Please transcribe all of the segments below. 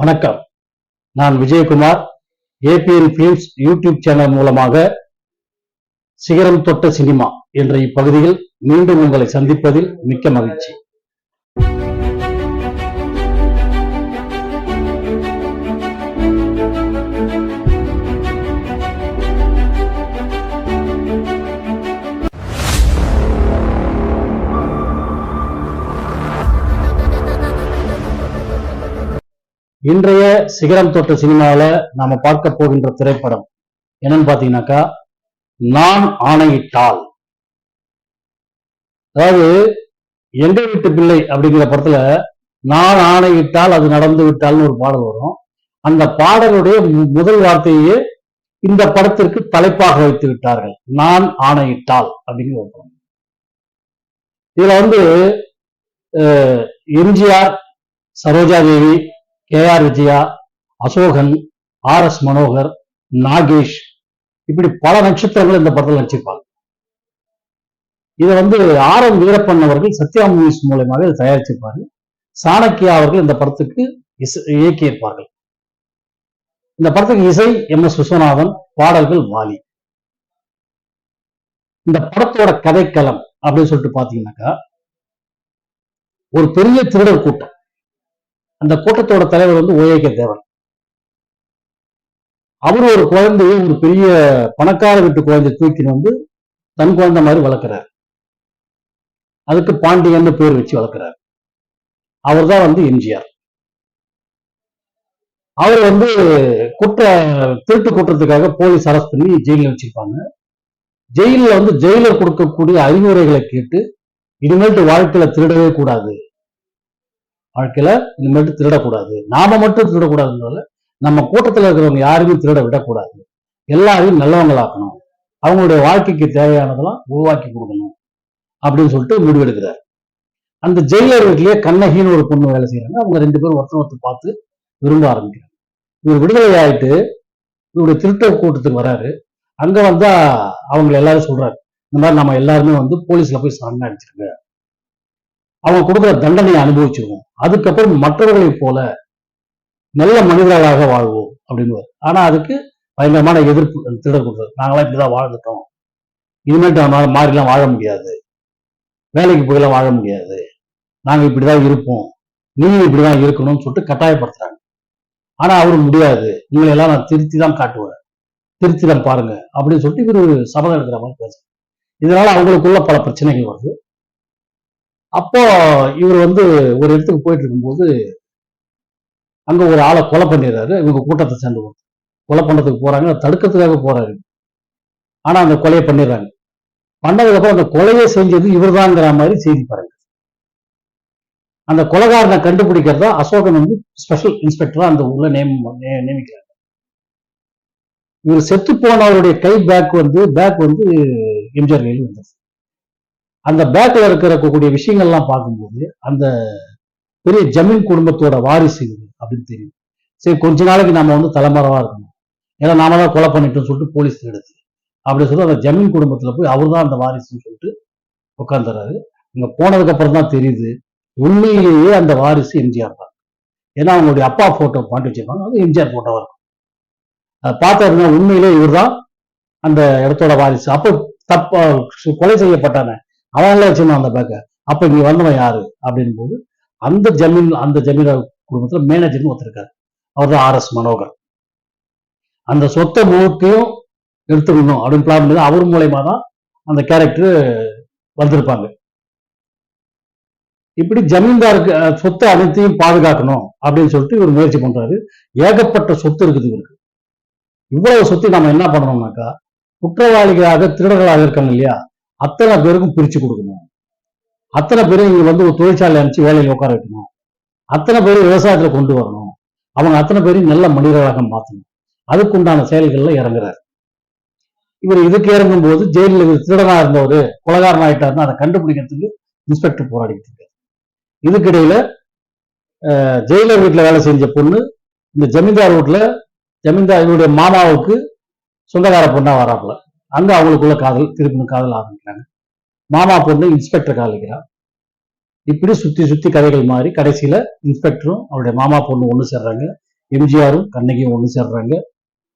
வணக்கம். நான் Vijayakumar. ABN films YouTube channel மூலமாக சிகரம் தொட்ட சினிமா என்ற இப்பகுதியில் மீண்டும் உங்களை சந்திப்பதில் மிக்க மகிழ்ச்சி. இன்றைய சிகரம் தொட்ட சினிமாவில் நாம பார்க்க போகின்ற திரைப்படம் என்னன்னு பாத்தீங்கன்னாக்கா நான் ஆணையிட்டால். அதாவது எங்க வீட்டு பிள்ளை அப்படிங்கிற படத்துல நான் ஆணையிட்டால் அது நடந்து விட்டால்னு ஒரு பாடல் வரும். அந்த பாடலுடைய முதல் வார்த்தையே இந்த படத்திற்கு தலைப்பாக வைத்து விட்டார்கள். நான் ஆணையிட்டால் அப்படின்னு ஒரு படம் இதுல வந்து MGR Saroja Devi K R Vijaya Asokan R S Manohar Nagesh இப்படி பல நட்சத்திரங்கள் இந்த படத்தில் நடிச்சிருப்பாங்க. இதை வந்து ஆர் எம் வீரப்பன் அவர்கள் சத்யா மூவிஸ் மூலயமாக இதை தயாரிச்சிருப்பாரு. சாணக்கியா அவர்கள் இந்த படத்துக்கு இசை இயக்கியிருப்பார்கள். இந்த படத்துக்கு இசை எம் எஸ் விஸ்வநாதன் பாடல்கள் வாலி இந்த படத்தோட கதைக்களம் அப்படின்னு சொல்லிட்டு பாத்தீங்கன்னாக்கா ஒரு பெரிய திருடர் கூட்டம். அந்த கூட்டத்தோட தலைவர் வந்து ஓஏகே தேவன். அவர் ஒரு குழந்தைய ஒரு பெரிய பணக்கார வீட்டு குழந்தைய தூக்கின்னு வந்து தன் குழந்தை மாதிரி வளர்க்கிறார். அதுக்கு பாண்டியன்னு பேர் வச்சு வளர்க்கிறார். அவர் தான் வந்து எம்ஜிஆர். அவர் வந்து குற்ற திருட்டு குற்றத்துக்காக போலீஸ் அரெஸ்ட் பண்ணி ஜெயிலில் வச்சிருப்பாங்க. ஜெயிலில் வந்து ஜெயிலர் கொடுக்கக்கூடிய அறிவுரைகளை கேட்டு இனிமேல்ட்டு வாழ்க்கையில திருடவே கூடாது. வாழ்க்கையில இனிமேட்டு திருடக்கூடாது. நாம மட்டும் திருடக்கூடாதுனால நம்ம கூட்டத்துல இருக்கிறவங்க யாருமே திருட விடக்கூடாது. எல்லாரையும் நல்லவங்களாக்கணும். அவங்களுடைய வாழ்க்கைக்கு தேவையானதெல்லாம் உருவாக்கி கொடுக்கணும். அப்படின்னு சொல்லிட்டு முடிவெடுக்கிறார் அந்த ஜெயிலர் வீட்லயே கண்ணகின்னு ஒரு பொண்ணு வேலை செய்யறாங்க. அவங்க ரெண்டு பேரும் ஒருத்தர் ஒருத்தர் பார்த்து விரும்ப ஆரம்பிக்கிறாங்க. இவர் விடுதலை ஆயிட்டு இவருடைய திருட்ட கூட்டத்துக்கு வராரு. அங்க வந்தா அவங்க எல்லாரும் சொல்றாரு இந்த மாதிரி நம்ம எல்லாருமே வந்து போலீஸ்ல போய் சரண் அடிச்சிருங்க. அவங்க கொடுக்குற தண்டனையை அனுபவிச்சிருவோம். அதுக்கப்புறம் மற்றவர்களைப் போல நல்ல மனிதர்களாக வாழ்வோம் அப்படின்னு ஆனா அதுக்கு பயங்கரமான எதிர்ப்பு திருடர் கொடுத்தது. நாங்களாம் இப்படிதான் வாழ்ந்துட்டோம். இனிமேட்டு நம்மளால மாறிலாம் வாழ முடியாது. வேலைக்கு போயெல்லாம் வாழ முடியாது. நாங்க இப்படிதான் இருப்போம். நீங்க இப்படிதான் இருக்கணும்னு சொல்லிட்டு கட்டாயப்படுத்துறாங்க. ஆனா அவரு முடியாது. உங்களை எல்லாம் நான் திருத்தி தான் காட்டுவேன். திருத்தி தான் பாருங்க அப்படின்னு சொல்லிட்டு இவர் சபதம் எடுக்கிற மாதிரி பேசுறேன் இதனால அவங்களுக்குள்ள பல பிரச்சனைகள் வருது. அப்போ இவர் வந்து ஒரு இடத்துக்கு போயிட்டு இருக்கும்போது அங்க ஒரு ஆளை கொலை பண்ணிடுறாரு. இவங்க கூட்டத்தை சேர்ந்து கொலை பண்றதுக்கு போறாங்க. தடுக்கிறதுக்காக போறாரு. ஆனா அந்த கொலையை பண்ணிடுறாங்க. பண்ணதுக்கப்புறம் அந்த கொலையை செஞ்சது இவர்தாங்கிற மாதிரி செய்தி பாருங்க. அந்த கொலைகாரனை கண்டுபிடிக்கிறதா அசோகன் வந்து ஸ்பெஷல் இன்ஸ்பெக்டரா அந்த ஊர்ல நேம் நியமிக்கிறாங்க இவர் செத்து போனவருடைய கை பேக் வந்து பேக் வந்து எம்ஜிஆர் கையில் வந்தது. அந்த பேக்ல இருக்கக்கூடிய விஷயங்கள்லாம் பார்க்கும்போது அந்த பெரிய ஜமீன் குடும்பத்தோட வாரிசு இது அப்படின்னு தெரியும். சரி கொஞ்ச நாளைக்கு நாம வந்து தலைமறைவா இருக்கணும். ஏன்னா நாம தான் கொலை பண்ணிட்டோம்னு சொல்லிட்டு போலீஸ் எடுத்து அப்படின்னு சொல்லி அந்த ஜமீன் குடும்பத்துல போய் அவர் தான் அந்த வாரிசுன்னு சொல்லிட்டு உட்காந்துறாரு இங்க போனதுக்கு அப்புறம் தான் தெரியுது உண்மையிலேயே அந்த வாரிசு எம்ஜிஆர் தான். ஏன்னா அவங்களுடைய அப்பா போட்டோ மாட்டி வச்சிருப்பாங்க. அது எம்ஜிஆர் போட்டோவா இருக்கும் அதை பார்த்தாருன்னா உண்மையிலே இவர் தான் அந்த இடத்தோட வாரிசு. அப்போ தப்ப கொலை செய்யப்பட்டானே. அவங்களே வச்சிருந்தான் அந்த பேக்கை. அப்ப இங்கே வந்தவன் யாரு? அப்படின்னு போது அந்த ஜமீன் அந்த ஜமீன்தார் குடும்பத்துல மேனேஜர்னு ஒருத்தருக்காரு அவர் தான் ஆர் எஸ் மனோகர். அந்த சொத்தை முழுக்கையும் எடுத்துக்கணும் அப்படின்னு பிளான் பண்ணி அவர் மூலயமா தான் அந்த கேரக்டர் வந்திருப்பாங்க. இப்படி ஜமீன்தாருக்கு சொத்தை அனைத்தையும் பாதுகாக்கணும் அப்படின்னு சொல்லிட்டு இவர் முயற்சி பண்றாரு. ஏகப்பட்ட சொத்து இருக்குது இவருக்கு. இவ்வளவு சொத்து நம்ம என்ன பண்ணணும்னாக்கா குற்றவாளிகளாக திருடர்களாக இருக்காங்க இல்லையா? அத்தனை பேருக்கும் பிரிச்சு கொடுக்கணும். அத்தனை பேரும் இங்க வந்து ஒரு தொழிற்சாலை அனுப்பிச்சு வேலையில் உட்கார வைக்கணும். அத்தனை பேரும் விவசாயத்துல கொண்டு வரணும். அவங்க அத்தனை பேரையும் நல்ல மனிதர்களாக மாற்றணும் அதுக்குண்டான செயல்கள்ல இறங்குறாரு. இவர் இதுக்கு இறங்கும் போது ஜெயிலில் இவர் திருடனா இருந்தவர் கொலகாரன் அதை கண்டுபிடிக்கிறதுக்கு இன்ஸ்பெக்டர் போராடிட்டு இருக்காரு. இதுக்கிடையில அஹ், ஜெயிலர் வீட்டுல வேலை செஞ்ச பொண்ணு இந்த ஜமீன்தார் வீட்டில் ஜமீன்தார் இவருடைய மாமாவுக்கு சொந்தக்கார பொண்ணா வராப்புல. அங்க அவங்களுக்குள்ள காதல் திருப்பி காதல் ஆரம்பிக்கிறாங்க. மாமா பொண்ணு இன்ஸ்பெக்டர் காதலிக்கிறான் இப்படி சுத்தி சுத்தி கதைகள் மாறி கடைசியில இன்ஸ்பெக்டரும் அவருடைய மாமா பொண்ணு ஒண்ணு சேர்றாங்க. எம்ஜிஆரும் கண்ணகியும் ஒன்று சேர்றாங்க.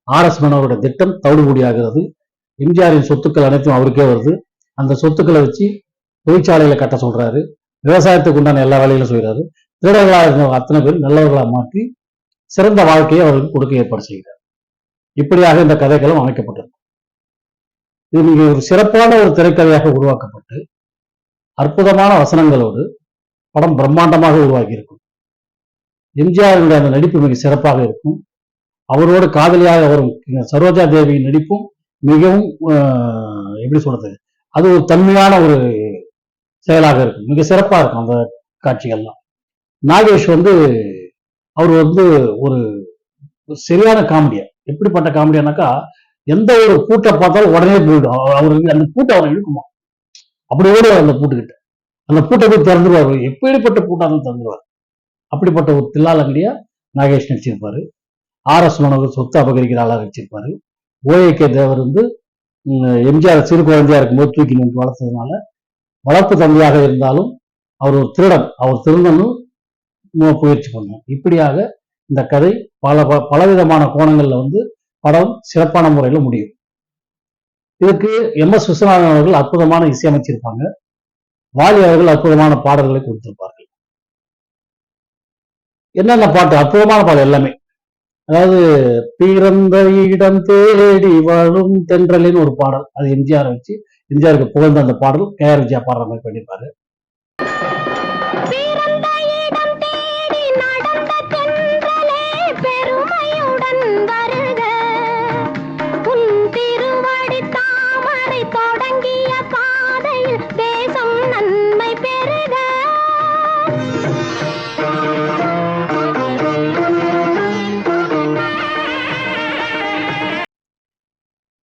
ஆர் எஸ் மனோரோட திட்டம் தவிடுபடியாகிறது. எம்ஜிஆரின் சொத்துக்கள் அனைத்தும் அவருக்கே வருது. அந்த சொத்துக்களை வச்சு தொழிற்சாலையில கட்ட சொல்றாரு. விவசாயத்துக்கு உண்டான எல்லா வேலைகளும் செய்கிறாரு திருடர்களாக இருந்த அத்தனை பேர் நல்லவர்களா மாற்றி சிறந்த வாழ்க்கையை அவர்களுக்கு கொடுக்க ஏற்பாடு செய்கிறார். இப்படியாக இந்த கதைகளும் அமைக்கப்பட்டது இது மிக ஒரு சிறப்பான ஒரு திரைக்கதையாக உருவாக்கப்பட்டு அற்புதமான வசனங்களோடு படம் பிரம்மாண்டமாக உருவாகி இருக்கும் எம்ஜிஆருடைய அந்த நடிப்பு மிக சிறப்பாக இருக்கும். அவரோடு காதலியாக வரும் சரோஜா தேவியின் நடிப்பும் மிகவும் ஆஹ், எப்படி சொல்றது அது ஒரு தன்மையான ஒரு செயலாக இருக்கும். மிக சிறப்பா இருக்கும் அந்த காட்சிகள்லாம். நாகேஷ் வந்து அவர் வந்து ஒரு ஒரு சரியான காமெடியா எப்படிப்பட்ட காமெடியானாக்கா எந்த ஒரு கூட்டை பார்த்தாலும் உடனே போயிடும். அவ- அவருக்கு அந்த கூட்டை அவரை இழுக்குமா? அப்படி ஓடுவார் அந்த பூட்டுக்கிட்ட. அந்த பூட்டை போய் திறந்துருவார். எப்படிப்பட்ட பூட்டாலும் திறந்துருவார். அப்படிப்பட்ட ஒரு தில்லாலங்கடியா நாகேஷ் நடிச்சிருப்பாரு. ஆர் எஸ் மனோகர் சொத்து அபகரிக்கிற வச்சிருப்பாரு நடிச்சிருப்பாரு. ஓஏகே தேவர் வந்து எம்ஜிஆர் சிறு குழந்தையா இருக்கும்போது தூக்கி நின்று வளர்த்ததுனால வளர்ப்பு தந்தையாக இருந்தாலும் அவர் ஒரு திருடன். அவர் திருடனும் முயற்சி பண்ணார். இப்படியாக இந்த கதை பல ப- பலவிதமான கோணங்கள்ல வந்து படம் சிறப்பான முறையில முடியும். இதுக்கு எம் எஸ் விஸ்வநாதன் அவர்கள் அற்புதமான இசையமைச்சிருப்பாங்க. வாலி அவர்கள் அற்புதமான பாடல்களை கொடுத்திருப்பார்கள். என்னென்ன பாட்டு? அற்புதமான பாடல் எல்லாமே. அதாவது பிறந்த இடம் தேடி வாழும் தென்றலின்னு ஒரு பாடல். அது எம்ஜிஆர் வச்சு எம்ஜிஆருக்கு புகழ்ந்த அந்த பாடல் கே ஆர் விஜயா பாடுற மாதிரி பண்ணியிருப்பாரு.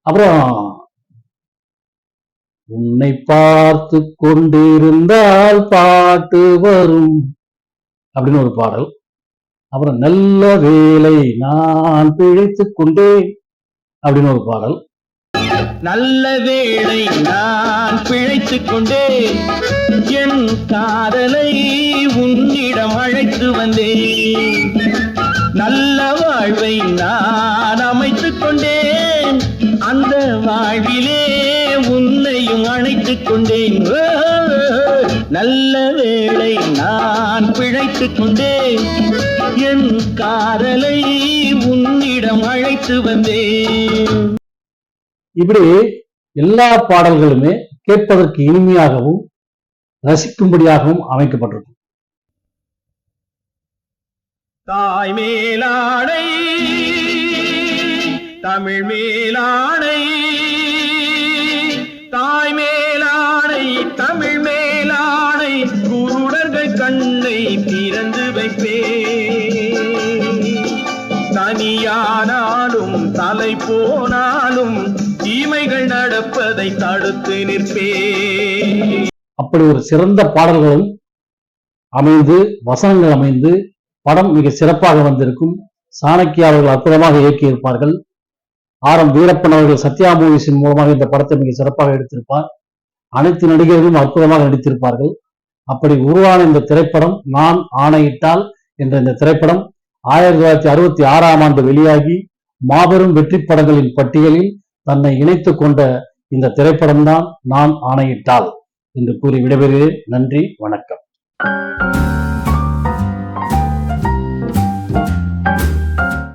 அப்புறம் உன்னை பார்த்து கொண்டிருந்தால் பாட்டு வரும் அப்படின்னு ஒரு பாடல். அப்புறம் நல்ல வேலை நான் பிழைத்துக் கொண்டேன் அப்படின்னு ஒரு பாடல். நல்ல வேளை நான் பிழைத்துக் கொண்டேன். என் காதலை உன்னிடம் அழைத்து வந்தேன். நல்ல வாழ்வை நான் அமைத்து அந்த வாழ்விலே உன்னையும் அழைத்துக் கொண்டேன். நல்ல வேளை நான் பிழைத்துக் கொண்டேன். என் காதலை உன்னிடம் அழைத்து வந்தேன். இப்படி எல்லா பாடல்களுமே கேட்பதற்கு இனிமையாகவும் ரசிக்கும்படியாகவும் அமைக்கப்பட்டிருக்கும். தாய் மேலாடை தமிழ் மேலாணை தாய் மேலாணை தமிழ் மேலாடை குருடர்கள் கண்ணை திறந்து வைப்பே தனியானாலும் தலை போனாலும் தீமைகள் நடப்பதை தடுத்து நிற்பே அப்படி ஒரு சிறந்த பாடல்களும் அமைந்து வசனங்கள் அமைந்து படம் மிக சிறப்பாக வந்திருக்கும் சாணக்கிய அவர்கள் அற்புதமாக இயக்கியிருப்பார்கள். ஆர் எம் வீரப்பன் அவர்கள் சத்யா மூவிஸின் மூலமாக இந்த படத்தை மிக சிறப்பாக எடுத்திருப்பார். அனைத்து நடிகர்களும் அற்புதமாக நடித்திருப்பார்கள். அப்படி உருவான இந்த திரைப்படம் நான் ஆணையிட்டால் என்ற இந்த திரைப்படம் ஆயிரத்தி தொள்ளாயிரத்தி அறுபத்தி ஆறாம் ஆண்டு வெளியாகி மாபெரும் வெற்றி படங்களின் பட்டியலில் தன்னை இணைத்துக் கொண்ட இந்த திரைப்படம்தான் நான் ஆணையிட்டால் என்று கூறி விடைபெறுகிறேன். நன்றி வணக்கம்.